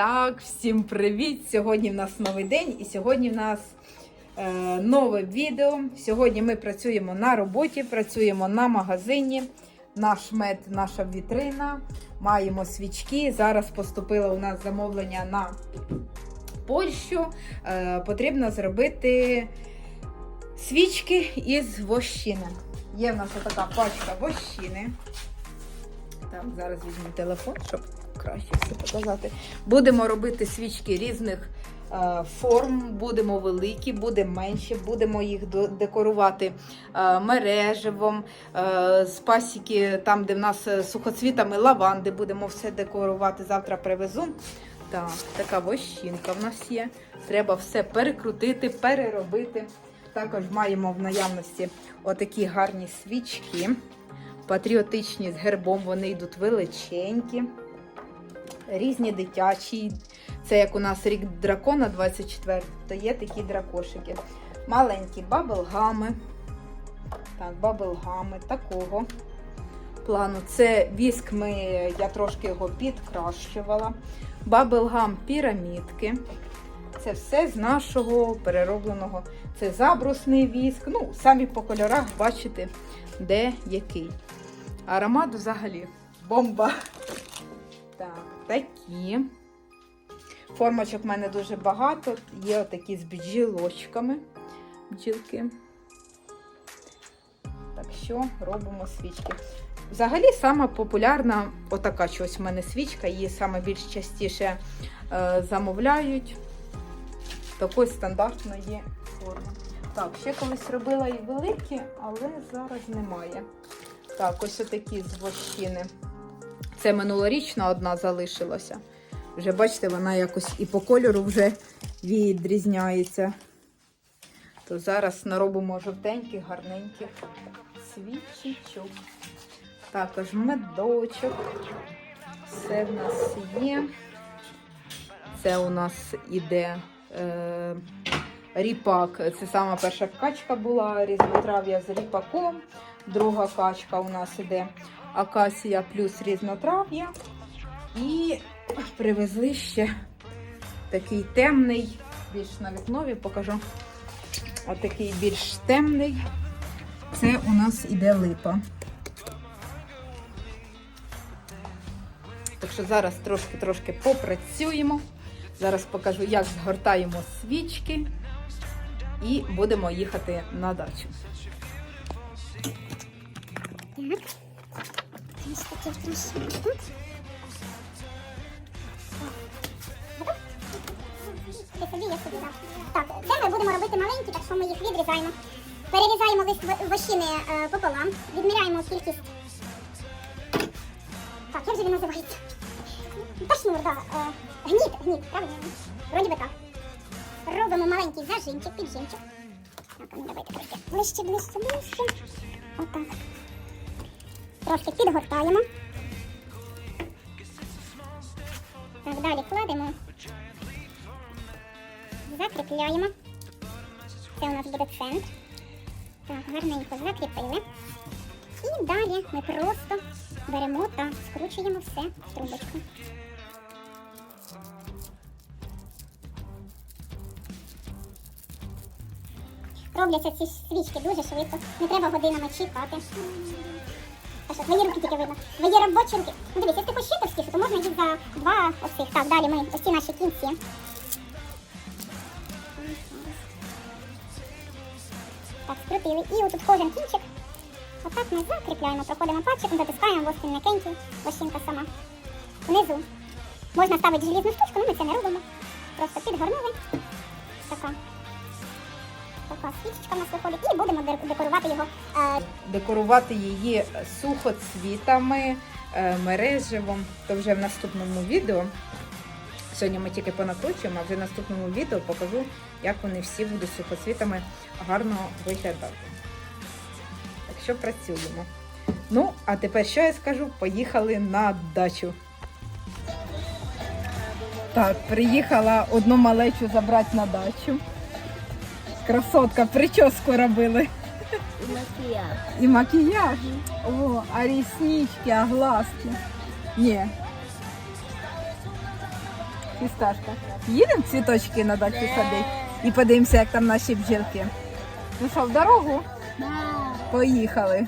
Так, всім привіт! Сьогодні в нас новий день і сьогодні в нас е, нове відео. Сьогодні ми працюємо на роботі, працюємо на магазині. Наш мед, наша вітрина. Маємо свічки. Зараз поступило у нас замовлення на Польщу. Е, потрібно зробити свічки із вощини. Є в нас така пачка вощини. Так, зараз візьму телефон, щоб краще все показати. Будемо робити свічки різних е, форм, будемо великі, будемо менші, будемо їх декорувати е, мереживом, е, з пасіки, там, де в нас сухоцвітами лаванди, будемо все декорувати. Завтра привезу. Так, така вощинка в нас є. Треба все перекрутити, переробити. Також маємо в наявності отакі гарні свічки. Патріотичні з гербом, вони йдуть величенькі. Різні дитячі. Це як у нас рік дракона 24, то є такі дракошики. Маленькі баблгами. Так, баблгами такого плану. Це віск ми, я трошки його підкращувала. Баблгам пірамідки. Це все з нашого переробленого. Це забрусний віск. Ну, самі по кольорах бачите, де який. Аромат взагалі бомба. Так, такі. Формочок в мене дуже багато. Є отакі з бджілочками. Бджілки. Так що робимо свічки. Взагалі, сама популярна отака щось в мене свічка, її саме більш частіше е, замовляють. Такої стандартної форми. Так, ще колись робила і великі, але зараз немає. Так, ось отакі з вощини. Це минулорічна одна залишилася. Вже бачите, вона якось і по кольору вже відрізняється. То зараз наробимо жовтеньких, гарненьких свічечок. Також медочок. Все в нас є. Це у нас іде е, ріпак. Це сама перша качка була, різнотрав'я з ріпаком. Друга качка у нас іде акація плюс різнотрав'я. І привезли ще такий темний, більш на вікнові покажу. Отакий більш темний. Це у нас іде липа. Так що зараз трошки-трошки попрацюємо. Зараз покажу, як згортаємо свічки і будемо їхати на дачу. Так. Так. Так, це ми будемо робити маленькі, так що ми їх відрізаємо. Перерізаємо лист вощини е, пополам, відміряємо кількість. Так, як же він називається? Та шнур, так. Е, гніт, гніт, правильно? Вроді би так. Робимо маленький зажимчик, піджимчик. Так, ну давайте трошки ближче, ближче, ближче. Отак. Трошки підгортаємо. Так, далі кладемо. Закріпляємо. Це у нас буде центр. Так, гарненько закріпили. І далі ми просто беремо та скручуємо все в трубочку. Робляться ці свічки дуже швидко. Не треба годинами чекати. Що, твої руки тільки видно. Твої робочі руки. Ну дивись, якщо ти пощитовський, то можна їх за два ось цих. Так, далі ми ось ці наші кінці. Так, скрутили. І отут кожен кінчик. Отак ми закріпляємо, проходимо пальчиком, затискаємо воск він м'якенький, вощинка сама. Внизу. Можна ставити желізну штучку, але ми це не робимо. Просто підгорнули. Така. Така свічечка. І будемо декорувати його е, Декорувати її сухоцвітами, е, мереживом. То вже в наступному відео. Сьогодні ми тільки понакручуємо, а вже в наступному відео покажу, як вони всі будуть сухоцвітами гарно виглядати. Так що працюємо. Ну, а тепер що я скажу? Поїхали на дачу. Так, приїхала одну малечу забрати на дачу. Красотка, прическу робили. І Макіяж. І макіяж. О, а ріснички, а глазки. Ні. Фісташка. Їдемо цвіточки на дачу садити і подивимося, як там наші бджілки. Ну що, в дорогу? Поїхали.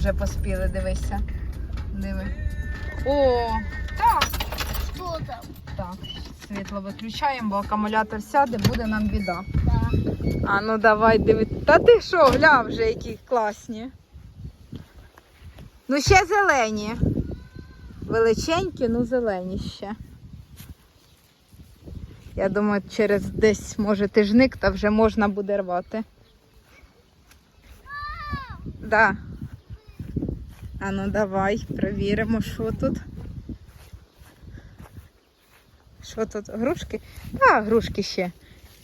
Вже поспіли, дивися. Диви. О, так. Що там? Так, світло виключаємо, бо акумулятор сяде, буде нам біда. Так. А ну давай диви. Та ти що, гля вже які класні. Ну ще зелені. Величенькі, ну зелені ще. Я думаю, через десь може тижник, та вже можна буде рвати. Да. А ну давай, перевіримо, що тут. Що тут? Грушки? Так, грушки ще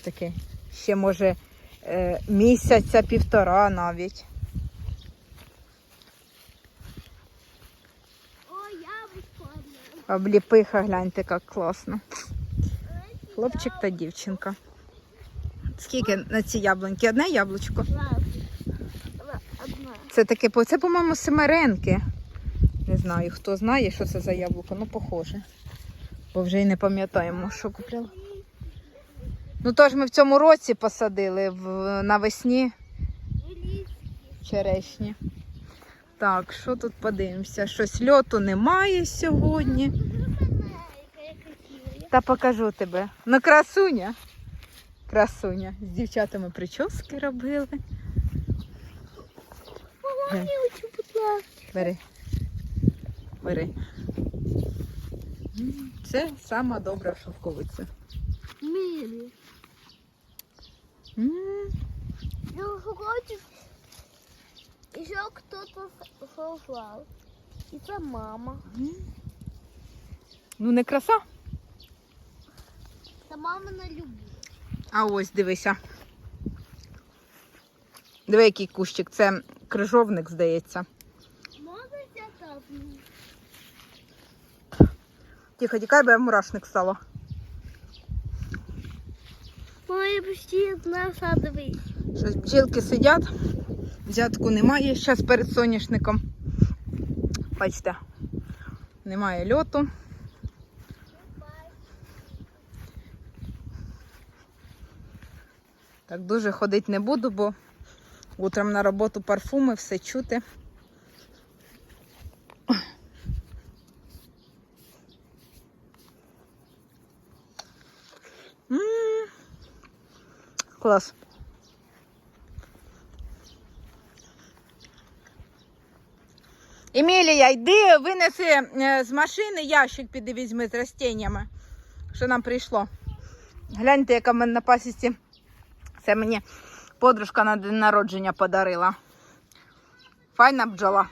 таке. Ще може е, місяця, півтора навіть. Обліпиха, гляньте, як класно. Хлопчик та дівчинка. Скільки на ці яблуньки? Одне яблучко. Це таке, це, по-моєму, семеренки. Не знаю, хто знає, що це за яблуко, ну похоже. Бо вже й не пам'ятаємо, що купляла. Ну тож ми в цьому році посадили в, навесні черешні. Так, що тут подивимося? Щось льоту немає сьогодні. Та покажу тебе. Ну, красуня. Красуня. З дівчатами прически робили. Ласка. Бери. Бери. Це сама добра шовковиця. Милі. М, Я хочу. Еще кто-то сослал. И це мама. Ну, не краса. Це мама на любов. А ось дивися. Диви, який кущик. Це крижовник, здається. Тихо, тікай, бо я в мурашник я почти. Щось бджілки сидять, взятку немає зараз перед соняшником. Бачите, немає льоту. Так дуже ходити не буду, бо утром на роботу парфуми, все чути. Клас. Емілія, йди, винеси е, з машини ящик піди візьми з растіннями, що нам прийшло. Гляньте, яка в мене на пасісті. Це мені подружка на день народження подарила. Файна бджола.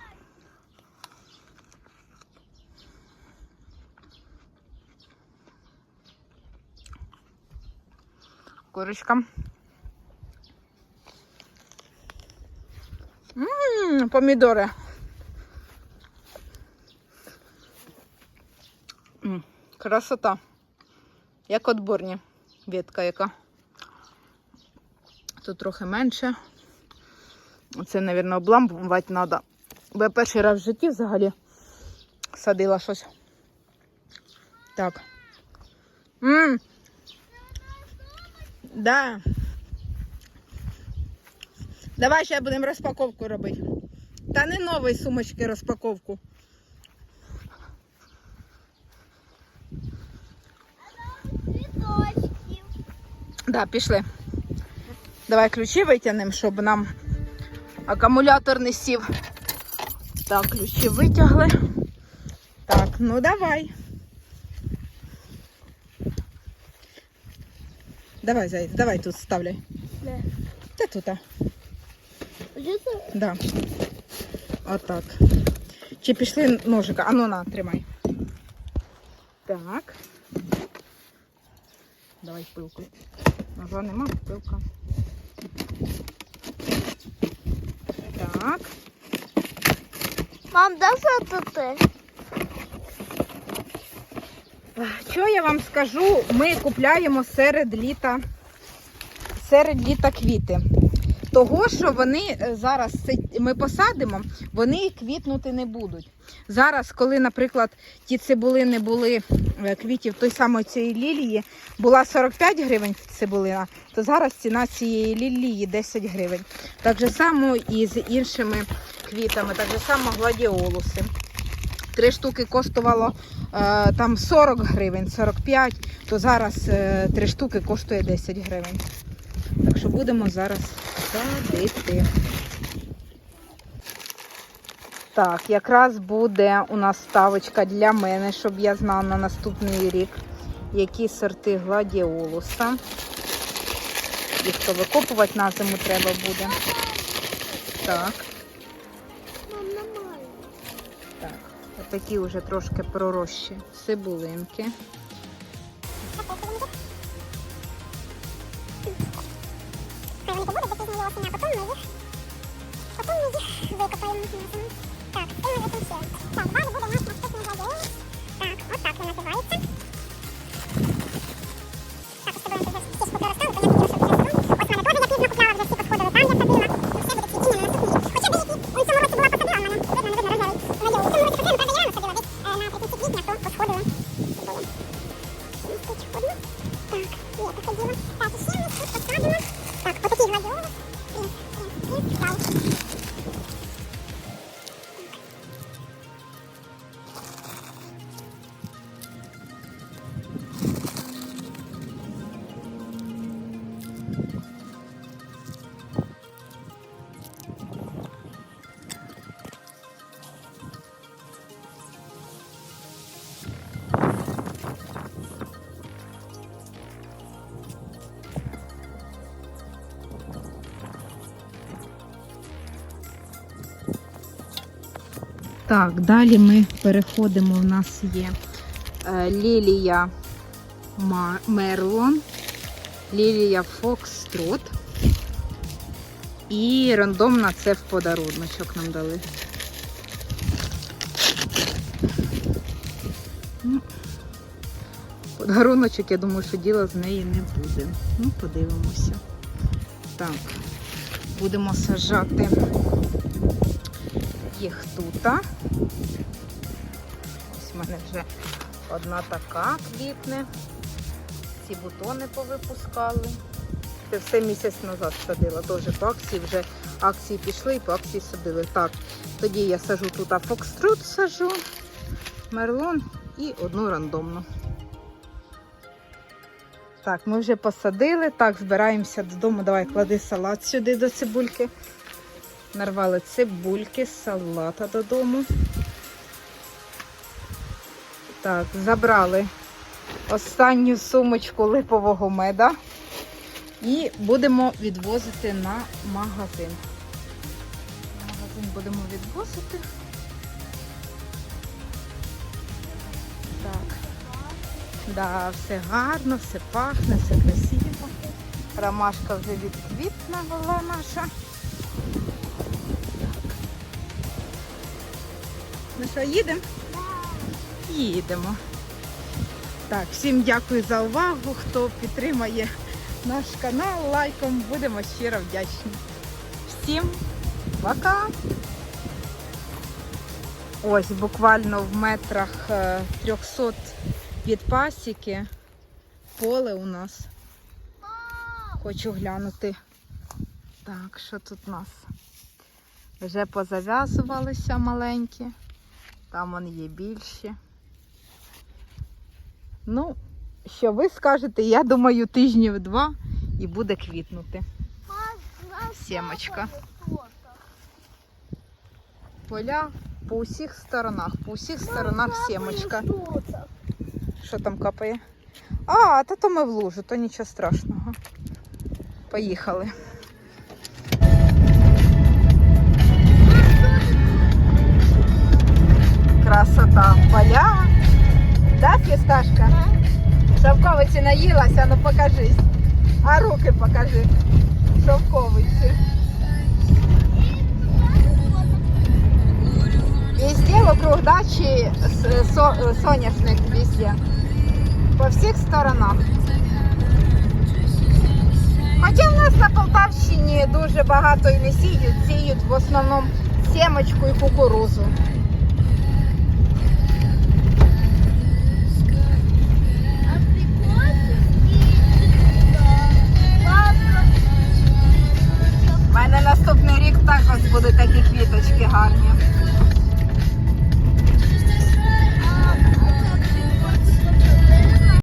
Курочка. Ммм, помідори. Красота. Як отборні. Ветка яка. Тут трохи менше. Це, мабуть, обламувати треба. Бо я перший раз в житті взагалі садила щось. Так. Мм. Да. Давай ще будемо розпаковку робити. Та не нової сумочки розпаковку. Да, пішли. Давай ключі витягнемо, щоб нам акумулятор не сів. Так, ключі витягли. Так, ну давай. Давай, зайць, давай тут ставляй. Не. Та тут, а. Да. Отак. Чи пішли ножика? А ну на, тримай. Так. Давай пилку. Ножа нема, пилка. Так. Мам, да це ти? Що я вам скажу? Ми купляємо серед літа, серед літа квіти. Того, що вони е, зараз ми посадимо, вони квітнути не будуть. Зараз, коли, наприклад, ті цибулини були е, квітів той самої цієї лілії, була 45 гривень цибулина, то зараз ціна цієї лілії 10 гривень. Так же само і з іншими квітами, так же само гладіолуси. Три штуки коштувало е, там 40 гривень, 45, то зараз три штуки коштує 10 гривень. Так що будемо зараз садити. Так, якраз буде у нас ставочка для мене, щоб я знала на наступний рік, які сорти гладіолуса. Їх то викопувати на зиму треба буде. Так. Так, отакі вже трошки пророщі цибулинки. Пізньої Потом выкопаем. потім ми їх. Так, и ми вже все. Так, далі буде наш наступний гладіолус. Так, вот так он называется. Так, чтобы он будемо вже Так, далі ми переходимо. У нас є е, лілія Мерлон, лілія Фокстрот. І рандомна це в подаруночок нам дали. Ну, Подаруночок, я думаю, що діла з неї не буде. Ну, подивимося. Так, будемо сажати їх тут. Ось в мене вже одна така квітне. Ці бутони повипускали. Це все місяць назад садила. Теж по акції вже акції пішли і по акції садили. Так, тоді я сажу тут фокструт сажу, мерлон і одну рандомну. Так, ми вже посадили. Так, збираємося додому. Давай клади салат сюди до цибульки. Нарвали цибульки, салата додому. Так, забрали останню сумочку липового меда і будемо відвозити на магазин. Магазин будемо відвозити. Так. Да, все гарно, все пахне, все красиво. Ромашка вже відквітнула наша. Ну що, їдемо? Їдемо. Так, всім дякую за увагу. Хто підтримає наш канал лайком, будемо щиро вдячні. Всім пока! Ось буквально в метрах е, 300 від пасіки поле у нас. Хочу глянути. Так, що тут у нас? Вже позав'язувалися маленькі. Там вони є більші. Ну, що ви скажете, я думаю, тижнів два і буде квітнути. Сімочка. Поля по усіх сторонах, по усіх сторонах сімочка. Що там капає? А, та то ми в лужу, то нічого страшного. Поїхали. Красота поля. Да, фісташка? Шовковиці наїлася, ну покажись. А руки покажи. Шовковиці. Везде вокруг дачі с- со- соняшник везде. По всіх сторонах. Хоча в нас на Полтавщині дуже багато і не сіють, сіють в основному сімочку і кукурузу. на наступний рік також будуть такі квіточки гарні.